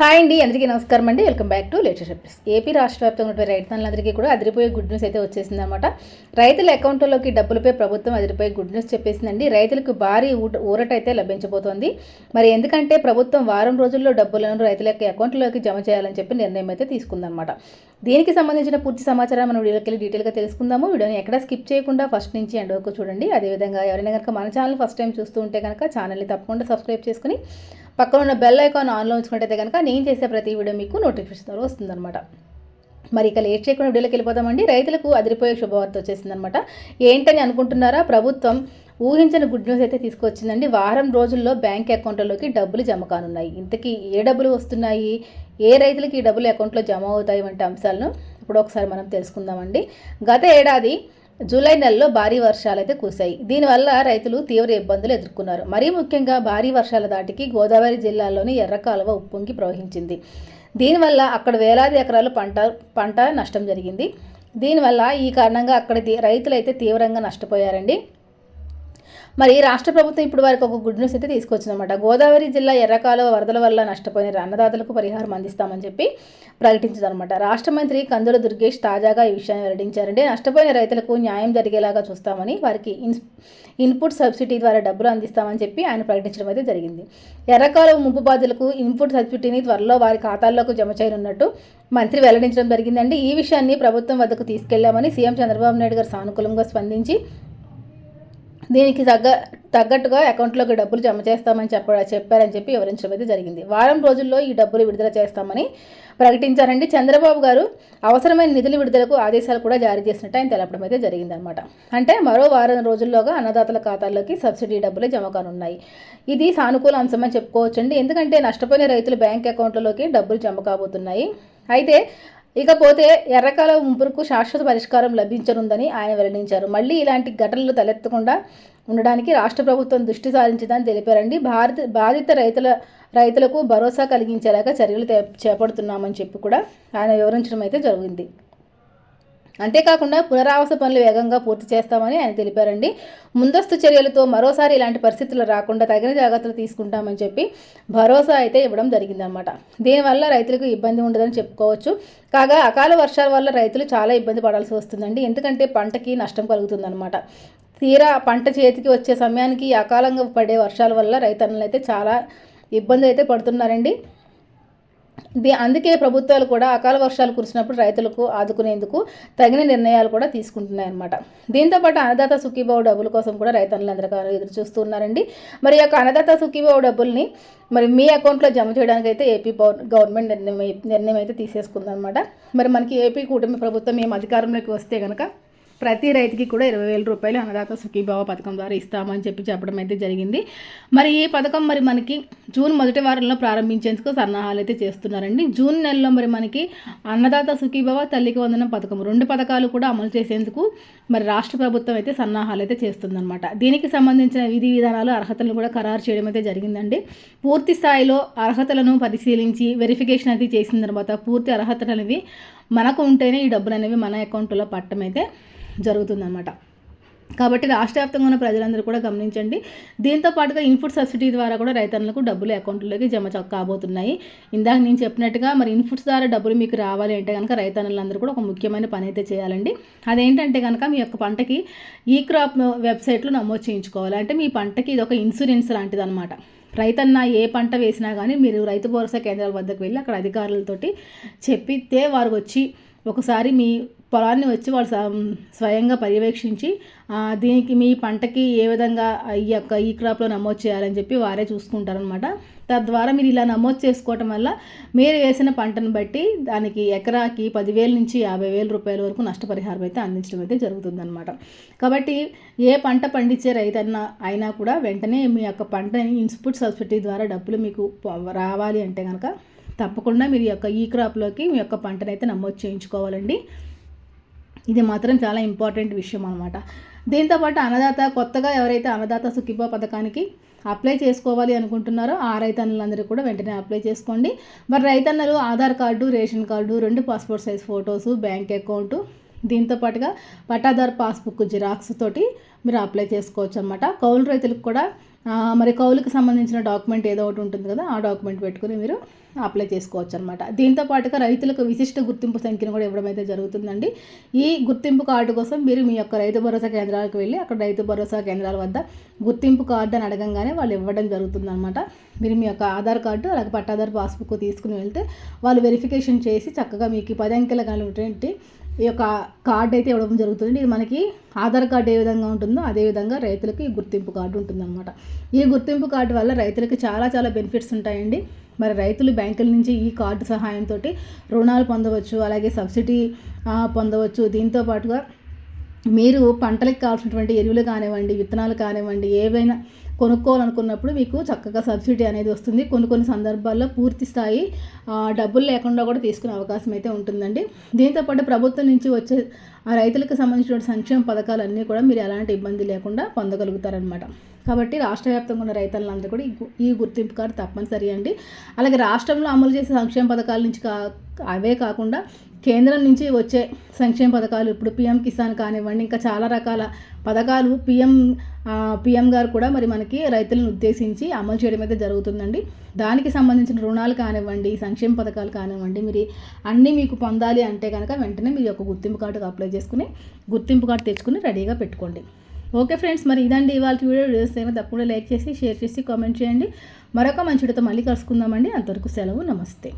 Hi అండి అందరికీ నమస్కారం అండి. Welcome back to latest updates. AP రాష్ట్ర వ్యాప్తంగా ఉన్న రైతులందరికీ కూడా అదిరిపోయే గుడ్ న్యూస్ అయితే వచ్చేసింది అనమాట రైతుల అకౌంట్లోకి డబ్బులపై ప్రభుత్వం అదిరిపోయే గుడ్ న్యూస్ చెప్పేసిందండి. రైతులకు భారీ ఊట- ఊరట అయితే లభించబోతోంది. మరి ఎందుకంటే ప్రభుత్వం వారం రోజుల్లో డబ్బులను రైతుల యొక్క అకౌంట్లోకి జమ చేయాలని చెప్పి నిర్ణయం అయితే తీసుకుందనమాట దీనికి సంబంధించిన పూర్తి సమాచారం మనం వీడియోకి వెళ్ళి డీటెయిల్గా తెలుసుకుందాము. వీడియోని ఎక్కడ స్కిప్ చేయకుండా ఫస్ట్ నుంచి ఎండ్ వరకు చూడండి. అదేవిధంగా ఎవరైనా కనుక మన ఛానల్ ఫస్ట్ టైం చూస్తూ ఉంటే కనుక ఛానల్ని తప్పకుండా సబ్స్క్రైబ్ చేసుకుని పక్కన ఉన్న బెల్ ఐకాన్ ఆన్లో ఉంచుకుంటే కనుక నేను చేసే ప్రతి వీడియో మీకు నోటిఫికేషన్ వస్తుందన్నమాట. మరి ఇక లేట్ చేయకుండా వీడియోకి వెళ్ళిపోతామండి రైతులకు అదిరిపోయే శుభవార్త వచ్చేసిందనమాట ఏంటని అనుకుంటున్నారా? ప్రభుత్వం ఊహించని గుడ్ న్యూస్ అయితే తీసుకొచ్చిందండి. వారం రోజుల్లో బ్యాంక్ అకౌంట్లలోకి డబ్బులు జమ కానున్నాయి. ఇంతకీ ఏ డబ్బులు వస్తున్నాయి? ఏ రైతులకి ఈ డబ్బులు అకౌంట్లో జమ అవుతాయి? వంటి అంశాలను ఇప్పుడు ఒకసారి మనం తెలుసుకుందామండి. గత ఏడాది జూలై నెలలో భారీ వర్షాలు అయితే కురిశాయి. దీనివల్ల రైతులు తీవ్ర ఇబ్బందులు ఎదుర్కొన్నారు. మరీ ముఖ్యంగా భారీ వర్షాల దాటికి గోదావరి జిల్లాలోని ఎర్రకాలువ ఉప్పొంగి ప్రవహించింది. దీనివల్ల అక్కడ వేలాది ఎకరాలు పంట పంట నష్టం జరిగింది. దీనివల్ల ఈ కారణంగా అక్కడ రైతులు అయితే తీవ్రంగా నష్టపోయారండి. మరి రాష్ట్ర ప్రభుత్వం ఇప్పుడు వారికి ఒక గుడ్ న్యూస్ అయితే తీసుకొచ్చిందన్నమాట. గోదావరి జిల్లా ఎర్రకాలువ వరదల వల్ల నష్టపోయిన అన్నదాతలకు పరిహారం అందిస్తామని చెప్పి ప్రకటించిందనమాట రాష్ట్ర మంత్రి కందుల దుర్గేష్ తాజాగా ఈ విషయాన్ని వెల్లడించారంటే నష్టపోయిన రైతులకు న్యాయం జరిగేలాగా చూస్తామని వారికి ఇన్ ఇన్పుట్ సబ్సిడీ ద్వారా డబ్బులు అందిస్తామని చెప్పి ఆయన ప్రకటించడం అయితే జరిగింది. ఎర్రకాలువ ముంపు బాధ్యులకు ఇన్పుట్ సబ్సిడీని త్వరలో వారి ఖాతాల్లోకి జమ చేయనున్నట్టు మంత్రి వెల్లడించడం జరిగిందండి. ఈ విషయాన్ని ప్రభుత్వం వద్దకు తీసుకెళ్ళామని సీఎం చంద్రబాబు నాయుడు గారు సానుకూలంగా స్పందించి దీనికి తగ్గ తగ్గట్టుగా అకౌంట్లోకి డబ్బులు జమ చేస్తామని చెప్ప చెప్పారని చెప్పి వివరించడం అయితే జరిగింది. వారం రోజుల్లో ఈ డబ్బులు విడుదల చేస్తామని ప్రకటించారండి. చంద్రబాబు గారు అవసరమైన నిధుల విడుదలకు ఆదేశాలు కూడా జారీ చేసినట్టు ఆయన తెలపడం అయితే జరిగిందనమాట అంటే మరో వారం రోజుల్లోగా అన్నదాతల ఖాతాల్లోకి సబ్సిడీ డబ్బులు జమ కానున్నాయి. ఇది సానుకూల అంశమని చెప్పుకోవచ్చండి. ఎందుకంటే నష్టపోయిన రైతులు బ్యాంక్ అకౌంట్లలోకి డబ్బులు జమ కాబోతున్నాయి. అయితే ఇకపోతే ఎర్రకాల ముంపులకు శాశ్వత పరిష్కారం లభించనుందని ఆయన వెల్లడించారు. మళ్ళీ ఇలాంటి ఘటనలు తలెత్తకుండా ఉండడానికి రాష్ట్ర ప్రభుత్వం దృష్టి సారించిందని తెలిపారండి. భారత బాధిత రైతుల రైతులకు భరోసా కలిగించేలాగా చర్యలు చేపడుతున్నామని చెప్పి కూడా ఆయన వివరించడం అయితే జరిగింది. అంతేకాకుండా పునరావాస పనులు వేగంగా పూర్తి చేస్తామని ఆయన తెలిపారండి. ముందస్తు చర్యలతో మరోసారి ఇలాంటి పరిస్థితులు రాకుండా తగిన జాగ్రత్తలు తీసుకుంటామని చెప్పి భరోసా అయితే ఇవ్వడం జరిగిందనమాట దీనివల్ల రైతులకు ఇబ్బంది ఉండదని చెప్పుకోవచ్చు. కాగా అకాల వర్షాల వల్ల రైతులు చాలా ఇబ్బంది పడాల్సి వస్తుందండి. ఎందుకంటే పంటకి నష్టం కలుగుతుందన్నమాట. తీరా పంట చేతికి వచ్చే సమయానికి అకాలంగా పడే వర్షాల వల్ల రైతన్నలు అయితే చాలా ఇబ్బంది అయితే పడుతున్నారండి. అందుకే ప్రభుత్వాలు కూడా అకాల వర్షాలు కురిసినప్పుడు రైతులకు ఆదుకునేందుకు తగిన నిర్ణయాలు కూడా తీసుకుంటున్నాయి అన్నమాట దీంతోపాటు అన్నదాత సుఖీబాబు డబ్బుల కోసం కూడా రైతన్నులందరూ ఎదురు చూస్తున్నారండి. మరి యొక్క అన్నదాత సుఖీబాబు డబ్బుల్ని మరి మీ అకౌంట్లో జమ చేయడానికి అయితే ఏపీ గవర్నమెంట్ నిర్ణయం నిర్ణయం అయితే తీసేసుకుందనమాట మరి మనకి ఏపీ కూటమి ప్రభుత్వం మేము అధికారంలోకి వస్తే కనుక ప్రతి రైతుకి కూడా ఇరవై వేల రూపాయలు అన్నదాత సుఖీభావ పథకం ద్వారా ఇస్తామని చెప్పి చెప్పడం అయితే జరిగింది. మరి ఈ పథకం మరి మనకి జూన్ మొదటి వారంలో ప్రారంభించేందుకు సన్నాహాలు అయితే చేస్తున్నారండి. జూన్ నెలలో మరి మనకి అన్నదాత సుఖీభావ తల్లికి వందనం పథకం రెండు పథకాలు కూడా అమలు చేసేందుకు మరి రాష్ట్ర ప్రభుత్వం అయితే సన్నాహాలు అయితే చేస్తుందన్నమాట. దీనికి సంబంధించిన విధి విధానాలు అర్హతలను కూడా ఖరారు చేయడం అయితే జరిగిందండి. పూర్తి స్థాయిలో అర్హతలను పరిశీలించి వెరిఫికేషన్ అయితే చేసిన తర్వాత పూర్తి అర్హతలు అనేవి మనకు ఉంటేనే ఈ డబ్బులు అనేవి మన అకౌంట్లో పట్టడం అయితే జరుగుతుందన్నమాట. కాబట్టి రాష్ట్ర వ్యాప్తంగా ఉన్న ప్రజలందరూ కూడా గమనించండి. దీంతో పాటుగా ఇన్పుట్ సబ్సిడీ ద్వారా కూడా రైతన్నులకు డబ్బులు అకౌంట్లోకి జమ కాబోతున్నాయి. ఇందాక నేను చెప్పినట్టుగా మరి ఇన్పుట్స్ ద్వారా డబ్బులు మీకు రావాలి అంటే కనుక రైతన్నులందరూ కూడా ఒక ముఖ్యమైన పని అయితే చేయాలండి. అదేంటంటే కనుక మీ యొక్క పంటకి ఈ క్రాప్ వెబ్సైట్లో నమోదు చేయించుకోవాలి. అంటే మీ పంటకి ఇది ఒక ఇన్సూరెన్స్ లాంటిది అనమాట రైతన్న ఏ పంట వేసినా కానీ మీరు రైతు భరోసా కేంద్రాల వద్దకు వెళ్ళి అక్కడ అధికారులతోటి చెప్పితే వారు వచ్చి ఒకసారి మీ పొలాన్ని వచ్చి వాళ్ళు స్వయంగా పర్యవేక్షించి దీనికి మీ పంటకి ఏ విధంగా ఈ యొక్క ఈ క్రాప్లో నమోదు చేయాలని చెప్పి వారే చూసుకుంటారనమాట తద్వారా మీరు ఇలా నమోదు చేసుకోవటం వల్ల మీరు వేసిన పంటను బట్టి దానికి ఎకరాకి పదివేల నుంచి యాభై వేల రూపాయల వరకు నష్టపరిహారం అయితే అందించడం అయితే జరుగుతుందన్నమాట. కాబట్టి ఏ పంట పండించే రైతన్నా అయినా కూడా వెంటనే మీ యొక్క పంటని ఇన్స్పుట్ సబ్సిడీ ద్వారా డబ్బులు మీకు రావాలి అంటే కనుక తప్పకుండా మీరు యొక్క ఈ క్రాప్లోకి మీ యొక్క పంటనైతే నమోదు చేయించుకోవాలండి. ఇది మాత్రం చాలా ఇంపార్టెంట్ విషయం అనమాట దీంతోపాటు అన్నదాత కొత్తగా ఎవరైతే అన్నదాత సుఖీభా పథకానికి అప్లై చేసుకోవాలి అనుకుంటున్నారో ఆ రైతన్నులందరూ కూడా వెంటనే అప్లై చేసుకోండి. మరి రైతన్నలు ఆధార్ కార్డు రేషన్ కార్డు రెండు passport size photos bank account దీంతో పాటుగా పట్టాదారు పాస్బుక్ జిరాక్స్ తోటి మీరు అప్లై చేసుకోవచ్చు అనమాట కౌలు రైతులకు కూడా మరి కౌలుకి సంబంధించిన డాక్యుమెంట్ ఏదో ఒకటి ఉంటుంది కదా ఆ డాక్యుమెంట్ పెట్టుకుని మీరు అప్లై చేసుకోవచ్చు అనమాట దీంతో పాటుగా రైతులకు విశిష్ట గుర్తింపు సంఖ్యను కూడా ఇవ్వడం అయితే జరుగుతుందండి. ఈ గుర్తింపు కార్డు కోసం మీరు మీ యొక్క రైతు భరోసా కేంద్రాలకు వెళ్ళి అక్కడ రైతు భరోసా కేంద్రాల వద్ద గుర్తింపు కార్డు అని అడగంగానే వాళ్ళు ఇవ్వడం జరుగుతుందన్నమాట. మీరు మీ యొక్క ఆధార్ కార్డు అలాగే పట్టాదారు పాస్బుక్ తీసుకుని వెళ్తే వాళ్ళు వెరిఫికేషన్ చేసి చక్కగా మీకు పది అంకెల కలిగినటువంటి ఈ యొక్క కార్డు అయితే ఇవ్వడం జరుగుతుంది. ఇది మనకి ఆధార్ కార్డు ఏ విధంగా ఉంటుందో అదే విధంగా రైతులకు ఈ గుర్తింపు కార్డు ఉంటుందన్నమాట. ఈ గుర్తింపు కార్డు వల్ల రైతులకు చాలా చాలా బెనిఫిట్స్ ఉంటాయండి. మరి రైతులు బ్యాంకుల నుంచి ఈ కార్డు సహాయంతో రుణాలు పొందవచ్చు అలాగే సబ్సిడీ పొందవచ్చు. దీంతో పాటుగా మీరు పంటలకు కావాల్సినటువంటి ఎరువులు కానివ్వండి విత్తనాలు కానివ్వండి ఏవైనా కొనుక్కోవాలనుకున్నప్పుడు మీకు చక్కగా సబ్సిడీ అనేది వస్తుంది. కొన్ని కొన్ని సందర్భాల్లో పూర్తి స్థాయి డబ్బులు లేకుండా కూడా తీసుకునే అవకాశం అయితే ఉంటుందండి. దీంతోపాటు ప్రభుత్వం నుంచి వచ్చే రైతులకు సంబంధించిన సంక్షేమ పథకాలన్నీ కూడా మీరు ఎలాంటి ఇబ్బంది లేకుండా పొందగలుగుతారనమాట కాబట్టి రాష్ట్ర వ్యాప్తంగా ఉన్న రైతులందరూ కూడా ఈ గుర్తింపు కార్డు తప్పనిసరి అండి. అలాగే రాష్ట్రంలో అమలు చేసే సంక్షేమ పథకాల నుంచి కా అవే కాకుండా కేంద్రం నుంచి వచ్చే సంక్షేమ పథకాలు ఇప్పుడు పిఎం కిసాన్ కానివ్వండి ఇంకా చాలా రకాల పథకాలు పిఎం పిఎం గారు కూడా మరి మనకి రైతులను ఉద్దేశించి అమలు చేయడం అయితే జరుగుతుందండి. దానికి సంబంధించిన రుణాలు కానివ్వండి సంక్షేమ పథకాలు కానివ్వండి మీరు అన్నీ మీకు పొందాలి అంటే కనుక వెంటనే మీరు యొక్క గుర్తింపు కార్డుకు అప్లై చేసుకుని గుర్తింపు కార్డు తెచ్చుకుని రెడీగా పెట్టుకోండి. ఓకే ఫ్రెండ్స్ మరి ఇదండి ఇవాళ వీడియో. వీడియోస్ ఏమో తప్పకుండా లైక్ చేసి షేర్ చేసి కామెంట్ చేయండి. మరొక మంచి వీడియోతో మళ్ళీ కలుసుకుందామండి. అంతవరకు సెలవు నమస్తే.